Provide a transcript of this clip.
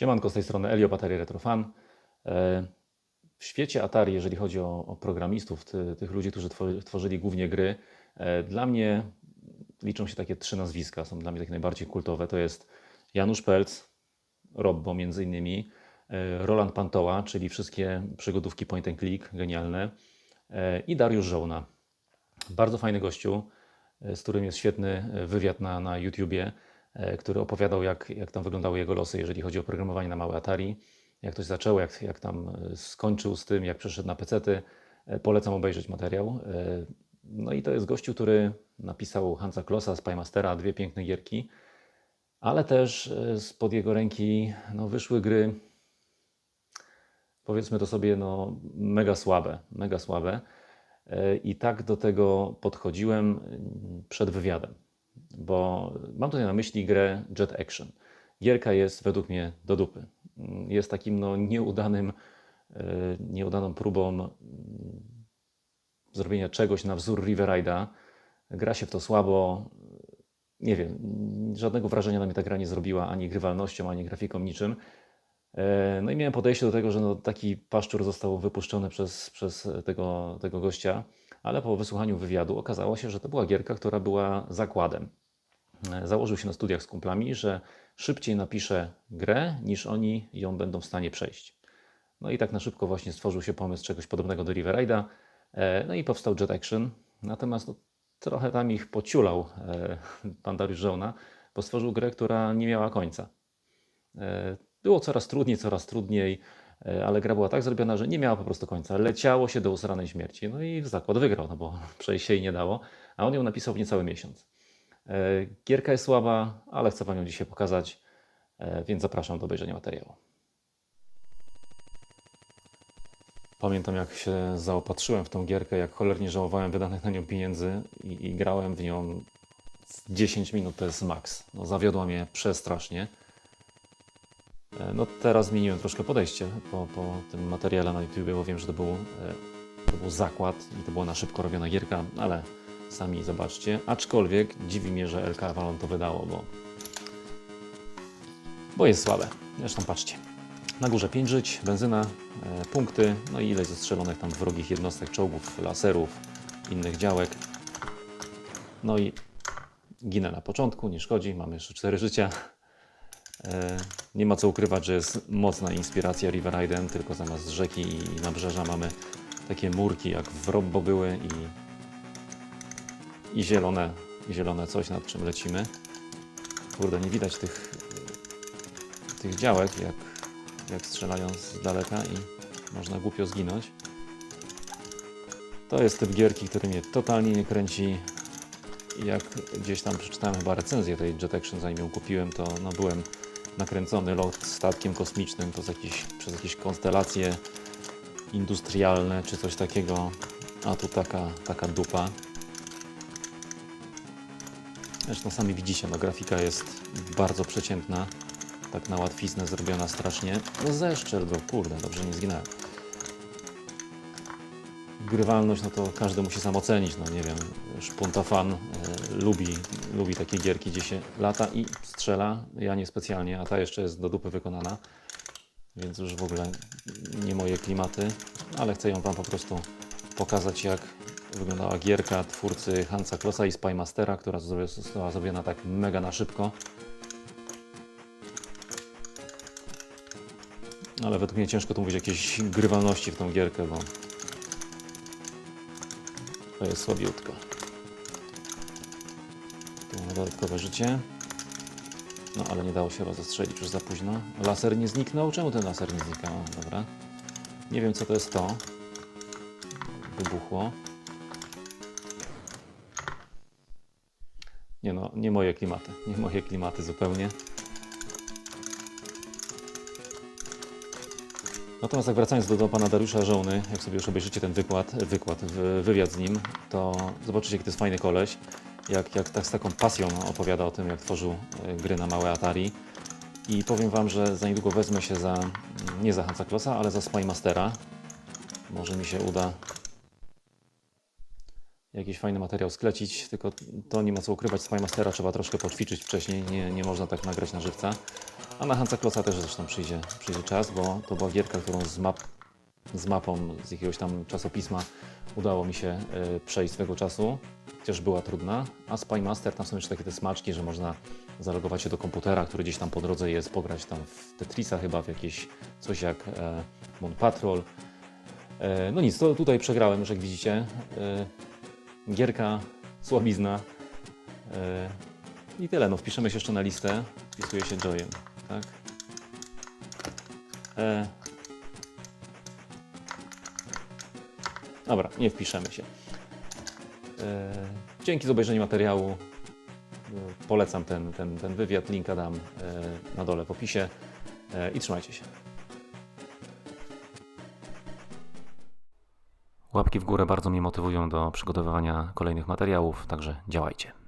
Siemanko, z tej strony Elio, Atari Retrofan. E, W świecie Atari, jeżeli chodzi o, o programistów, ty, tych ludzi, którzy tworzy- tworzyli głównie gry, e, dla mnie liczą się takie trzy nazwiska, są dla mnie takie najbardziej kultowe. To jest Janusz Pelc, Robbo między innymi, e, Roland Pantoła, czyli wszystkie przygodówki point and click, genialne, i Dariusz Żołna. Bardzo fajny gościu, z którym jest świetny wywiad na, na YouTubie, który opowiadał, jak, jak tam wyglądały jego losy, jeżeli chodzi o programowanie na małe Atari, jak to się zaczęło, jak, jak tam e, skończył z tym, jak przeszedł na pecety. E, Polecam obejrzeć materiał. E, No i to jest gościu, który napisał Hansa Klossa, Spymastera, dwie piękne gierki, ale też e, spod jego ręki no, wyszły gry, powiedzmy to sobie, no, mega słabe, mega słabe. E, I tak do tego podchodziłem mm, przed wywiadem, bo mam tutaj na myśli grę Jet Action. Gierka jest według mnie do dupy. Jest takim no, nieudanym, e, nieudaną próbą mm, zrobienia czegoś na wzór River Raida. Gra się w to słabo. Nie wiem, żadnego wrażenia na mnie ta gra nie zrobiła ani grywalnością, ani grafiką, niczym. E, No i miałem podejście do tego, że no taki paszczur został wypuszczony przez, przez tego, tego gościa, ale po wysłuchaniu wywiadu okazało się, że to była gierka, która była zakładem. E, Założył się na studiach z kumplami, że szybciej napisze grę, niż oni ją będą w stanie przejść. No i tak na szybko właśnie stworzył się pomysł czegoś podobnego do River Raida, e, no i powstał Jet Action. Natomiast no, trochę tam ich pociulał e, pan Dariusz Żołna, bo stworzył grę, która nie miała końca. Było coraz trudniej, coraz trudniej, ale gra była tak zrobiona, że nie miała po prostu końca. Leciało się do usranej śmierci. No i zakład wygrał, no bo przejść się jej nie dało, a on ją napisał w niecały miesiąc. E, Gierka jest słaba, ale chcę Wam ją dzisiaj pokazać, e, więc zapraszam do obejrzenia materiału. Pamiętam, jak się zaopatrzyłem w tą gierkę, jak cholernie żałowałem wydanych na nią pieniędzy i, i grałem w nią z 10 minut, to jest max. No, zawiodła mnie przestrasznie. E, No teraz zmieniłem troszkę podejście po, po tym materiale na YouTube, bo wiem, że to był, e, to był zakład i to była na szybko robiona gierka, ale sami zobaczcie. Aczkolwiek dziwi mnie, że LK Avalon to wydało, bo, bo jest słabe. Zresztą patrzcie. Na górze 5 żyć, benzyna, e, punkty, no i ileś zestrzelonych tam wrogich jednostek, czołgów, laserów, innych działek. No i ginę na początku, nie szkodzi, mamy jeszcze 4 życia. E, Nie ma co ukrywać, że jest mocna inspiracja River Raiden, tylko zamiast rzeki i nabrzeża mamy takie murki jak w Robbo były i, i zielone, zielone coś, nad czym lecimy. Kurde, nie widać tych, tych działek, jak, jak strzelają z daleka i można głupio zginąć. To jest typ gierki, który mnie totalnie nie kręci. Jak gdzieś tam przeczytałem chyba recenzję tej Jet Action, zanim ją kupiłem, to no, byłem nakręcony lot statkiem kosmicznym przez jakieś, przez jakieś konstelacje industrialne czy coś takiego, a tu taka, taka dupa. Zresztą sami widzicie, no grafika jest bardzo przeciętna, tak na łatwiznę zrobiona strasznie. No zeszczel go, kurde, dobrze nie zginąłem. Grywalność, no to każdy musi sam ocenić, no nie wiem, szpunta fan e, lubi, lubi takie gierki, gdzie się lata i strzela, ja nie specjalnie, a ta jeszcze jest do dupy wykonana, więc już w ogóle nie moje klimaty, ale chcę ją Wam po prostu pokazać, jak wyglądała gierka twórcy Hansa Klossa i Spymastera, która zrobi- została zrobiona tak mega na szybko. Ale według mnie ciężko tu mówić o jakiejś grywalności w tą gierkę, bo to jest słabiutko. Tu mamy dodatkowe życie. No ale nie dało się rozestrzelić już za późno. Laser nie zniknął? Czemu ten laser nie znikał? O, Dobra. Nie wiem co to jest to. Wybuchło. Nie no, nie moje klimaty. Nie moje klimaty zupełnie. Natomiast jak wracając do, do pana Dariusza Żołny, jak sobie już obejrzycie ten wykład, wykład, wy- wywiad z nim, to zobaczycie, jaki to jest fajny koleś. Jak, jak tak z taką pasją opowiada o tym, jak tworzył e, gry na małe Atari. I powiem wam, że za niedługo wezmę się za, nie za Hansa Klossa, ale za Spymastera. Może mi się uda jakiś fajny materiał sklecić, tylko to nie ma co ukrywać. Spymastera trzeba troszkę poćwiczyć wcześniej, nie, nie można tak nagrać na żywca. A na Hansa Klotza też zresztą przyjdzie, przyjdzie czas, bo to była gierka, którą z, map, z mapą z jakiegoś tam czasopisma udało mi się e, przejść swego czasu, chociaż była trudna. A Spymaster, tam są jeszcze takie te smaczki, że można zalogować się do komputera, który gdzieś tam po drodze jest, pograć tam w Tetrisa chyba, w jakieś coś jak e, Mon Patrol. E, no nic, to tutaj przegrałem już jak widzicie. E, gierka, słabizna. E, I tyle, no wpiszemy się jeszcze na listę. Wpisuje się Joyem, tak? E, dobra, nie wpiszemy się. E, dzięki za obejrzenie materiału. E, Polecam ten, ten, ten wywiad, linka dam e, na dole w opisie e, i trzymajcie się. Łapki w górę bardzo mnie motywują do przygotowywania kolejnych materiałów, także działajcie.